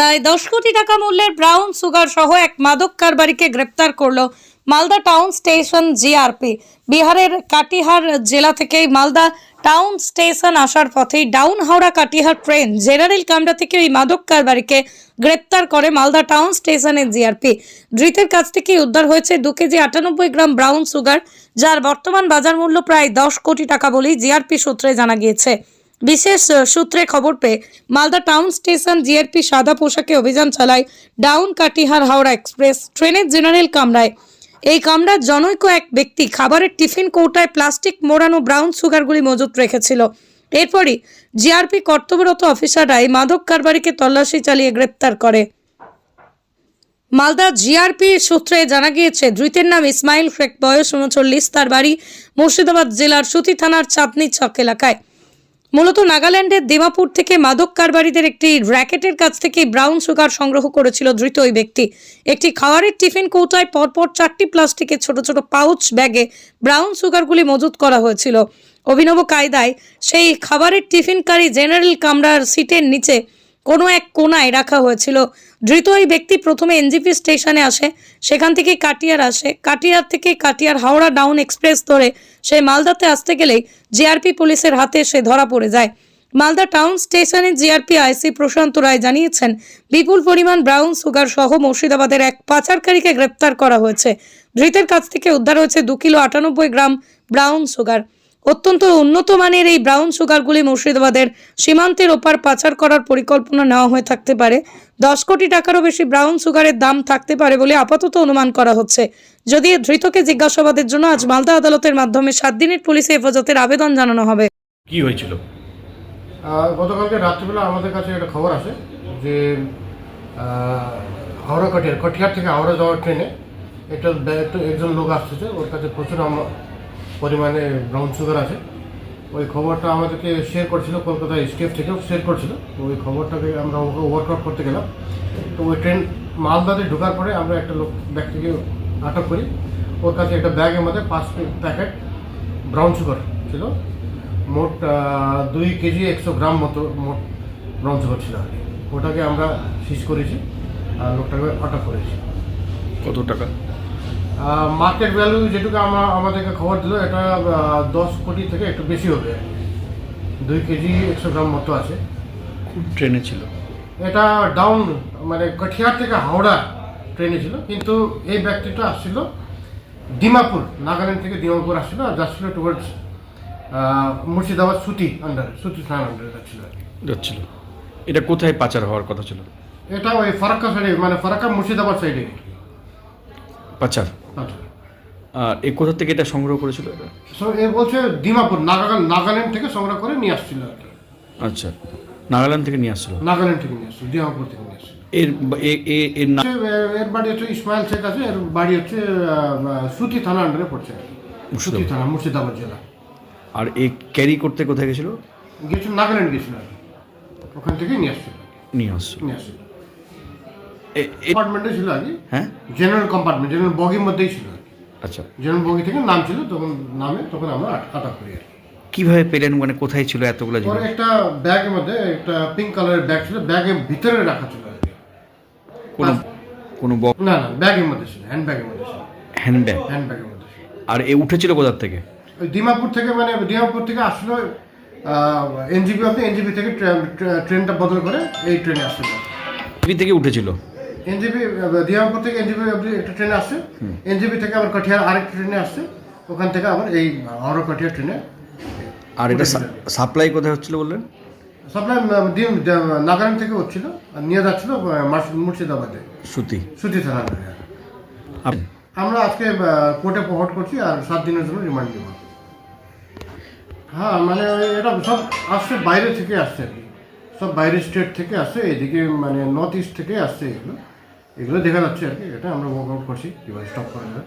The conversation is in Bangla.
প্রায় দশ কোটি টাকা মূল্যের ব্রাউন সুগার সহ এক মাদক কারবারিকে গ্রেপ্তার করল মালদা টাউন স্টেশন জিআরপি। বিহারের কাটিহার জেলা থেকে মালদা টাউন স্টেশন আসার পথেই down Howrah Katihar train general কামরা থেকে এই মাদক কারবারিকে গ্রেপ্তার করে মালদা টাউন স্টেশনের জিআরপি। ধৃতের কাছ থেকে উদ্ধার হয়েছে দু কেজি আটানব্বই গ্রাম ব্রাউন সুগার, যার বর্তমান বাজার মূল্য প্রায় দশ কোটি টাকা বলেই জিআরপি সূত্রে জানা গিয়েছে। বিশেষ সূত্রে খবর পেয়ে মালদা টাউন স্টেশন জিআরপি সাদা পোশাকে অভিযান চালায় ডাউন কাটিহার হাওড়া এক্সপ্রেস। ট্রেনের জেনারেল কামরায়। এই কামরার জনৈক এক ব্যক্তি খাবারের টিফিন কৌটায় প্লাস্টিক, মোড়ানো ব্রাউন সুগারগুলি মজুত রেখেছিল। এরপরই জিআরপি কর্তব্যরত অফিসাররা এই মাদক কারবারিকে তল্লাশি চালিয়ে গ্রেপ্তার করে। মালদা জিআরপি সূত্রে জানা গিয়েছে, ধৃতের নাম ইসমাইল শেখ, বয়স উনচল্লিশ, তার বাড়ি মুর্শিদাবাদ জেলার সুতি থানার চাঁদনি চক এলাকায়। মূলত নাগাল্যান্ডের দেমাপুর থেকে মাদক কারবারিদের একটি র্যাকেটের কাছ থেকে ব্রাউন সুগার সংগ্রহ করেছিল ধৃত ওই ব্যক্তি। একটি খাওয়ারের টিফিন কৌটায় পরপর চারটি প্লাস্টিকের ছোট ছোট পাউচ ব্যাগে ব্রাউন সুগারগুলি মজুত করা হয়েছিল। অভিনব কায়দায় সেই খাবারের টিফিনকারী জেনারেল কামরার সিটের নিচে কোনো এক কোনায় রাখা হয়েছিল। ধৃত ওই ব্যক্তি প্রথমে এনজিপি স্টেশনে আসে, সেখান থেকে কাটিয়ার আসে। কাটিয়ার থেকে কাটিয়ার হাওড়া ডাউন এক্সপ্রেস ধরে সে মালদাতে আসতে গেলেই জিআরপি পুলিশের হাতে সে ধরা পড়ে যায়। মালদা টাউন স্টেশনে জিআরপি আইসি প্রশান্ত রায় জানিয়েছেন, বিপুল পরিমাণ ব্রাউন সুগার সহ মুর্শিদাবাদের এক পাচারকারীকে গ্রেপ্তার করা হয়েছে। ধৃতের কাছ থেকে উদ্ধার হয়েছে দু কিলো আটানব্বই গ্রাম ব্রাউন সুগার। অত্যন্ত উন্নত মানের এই ব্রাউন সুগারগুলি মুর্শিদাবাদের সীমান্তের ওপার পাচার করার পরিকল্পনা নেওয়া হয়ে থাকতে পারে। দশ কোটি টাকারও বেশি ব্রাউন সুগারের দাম থাকতে পারে বলে আপাতত অনুমান করা হচ্ছে। যদি ধৃতকে জিজ্ঞাসাবাদের জন্য আজ মালদা আদালতের মাধ্যমে সাত দিনের পুলিশে হেফাজতের আবেদন জানানো হবে। কি হয়েছিল? গতকালকে রাত্রিবেলা আমাদের কাছে একটা খবর আসে যে হাওড়া কটিয়ার কটিয়ার থেকে হাওড়া যাওয়ার ট্রেনে একটা একজন লোক আসতেছে ওর কাছে প্রচুর আম- পরিমাণে ব্রাউন সুগার আছে। ওই খবরটা আমাদেরকে শেয়ার করছিল, কলকাতা স্টেট থেকেও শেয়ার করছিল। তো ওই খবরটাকে আমরা ওকে ওয়ার্কআউট করতে গেলাম। তো ওই ট্রেন মালদাতে ঢোকার পরে আমরা একটা লোক, ব্যক্তিকে আটক করি। ওর কাছে একটা ব্যাগের মধ্যে পাঁচ প্যাকেট ব্রাউন সুগার ছিল। মোট দুই কেজি একশো গ্রাম মতো মোট ব্রাউন সুগার ছিল আর ওটাকে আমরা সিজ করেছি আর লোকটাকে আটক করেছি। কত টাকা? মার্কেট ভ্যালু যেটুকু আমরা আমাদেরকে খবর দিল এটা দশ কোটি থেকে একটু বেশি হবে। দুই কেজি একশো গ্রাম মতো আছে। ট্রেনে ছিল। এটা ডাউন মানে কঠিয়ার থেকে হাওড়া ট্রেনে ছিল। কিন্তু এই ব্যক্তিটা আসছিল ডিমাপুর নাগাল্যান্ড থেকে ডিমাপুর আসছিল আর যাচ্ছিল টুয়ার্ডস মুর্শিদাবাদ সুতি আন্ডার সুতি থানার আন্ডারে যাচ্ছিল। যাচ্ছিল। এটা কোথায় পাচার হওয়ার কথা ছিল? এটা ওই ফারাক্কা সাইডে মানে ফারাক্কা মুর্শিদাবাদ সাইডে পাচার? আচ্ছা। আর এ কোথা থেকে এটা সংগ্রহ করেছিল এটা? এ বলছে ডিমাপুর নাগাল্যান্ড নাগাল্যান্ড থেকে সংগ্রহ করে নিয়ে আসছিল আর কি। আচ্ছা নাগাল্যান্ড থেকে নিয়ে আসছিল? নাগাল্যান্ড থেকে নিয়ে আসছিল ডিমাপুর থেকে নিয়ে আসছিল। এর এর নাম এর বাড়ি হচ্ছে ইসমাইল শেখ আছে এর বাড়ি হচ্ছে সুতি থানা আন্ডারে পড়ছে সুতি থানা মুর্শিদাবাদ জেলা। আর এ ক্যারি করতে কোথায় গেছিল? গেছিল নাগাল্যান্ড গেছিল আর ওখান নিয়ে আসছিল নিয়ে আসছিল। নিয়ে আসছিল। কম্পার্টমেন্টে ছিল আগে হ্যাঁ? জেনারেল কম্পার্টমেন্ট জেনারেল বগির মধ্যেই ছিল আচ্ছা। জেনারেল বগি থেকে নাম ছিল তখন নামে তখন আমরা আটক করি আর কীভাবে পেলেন? মানে কোথায় ছিল এতগুলো জিনিস? একটা ব্যাগের মধ্যে একটা পিঙ্ক কালারের ব্যাগ ছিল ব্যাগের ভিতরে রাখা ছিল। কোনো কোনো না না ব্যাগের মধ্যে ছিল হ্যান্ড ব্যাগের মধ্যে ছিল। হ্যান্ডব্যাগ হ্যান্ড ব্যাগের মধ্যে আর এ উঠেছিল কোথার থেকে? ওই ডিমাপুর থেকে মানে ডিমাপুর থেকে আসলো এনজিপি অব্দি এনজিপি থেকে ট্রেন- ট্রেনটা বদল করে এই ট্রেনে আসছিল পি থেকে উঠেছিল? এনজিপি ডিমাপুর থেকে এনজিপি অব্দি একটা ট্রেনে আসছে। এনজিপি থেকে আবার কটিহার আরেকটা ট্রেনে আসছে। ওখান থেকে আবার এই হাওড়া কটিহার ট্রেনে আর এটা সাপ্লাই কোথায় হচ্ছিল বললেন? সাপ্লাই নাগাল্যান্ড থেকে হচ্ছিল। আর নিয়ে যাচ্ছিল মুর্শিদাবাদে। সুতি। সুতি থানা আমরা আজকে কোর্টে প্রহট করছি আর সাত দিনের জন্য রিমান্ড দেব। হ্যাঁ মানে এটা সব আসছে বাইরে থেকে আসছে আর কি। সব বাইরের স্টেট থেকে আসছে এদিকে মানে নর্থ ইস্ট থেকে আসছে এগুলো। এগুলো দেখা যাচ্ছে আর কি এটা আমরা ওয়ার্ক আউট করছি কীভাবে স্টপ করা যায়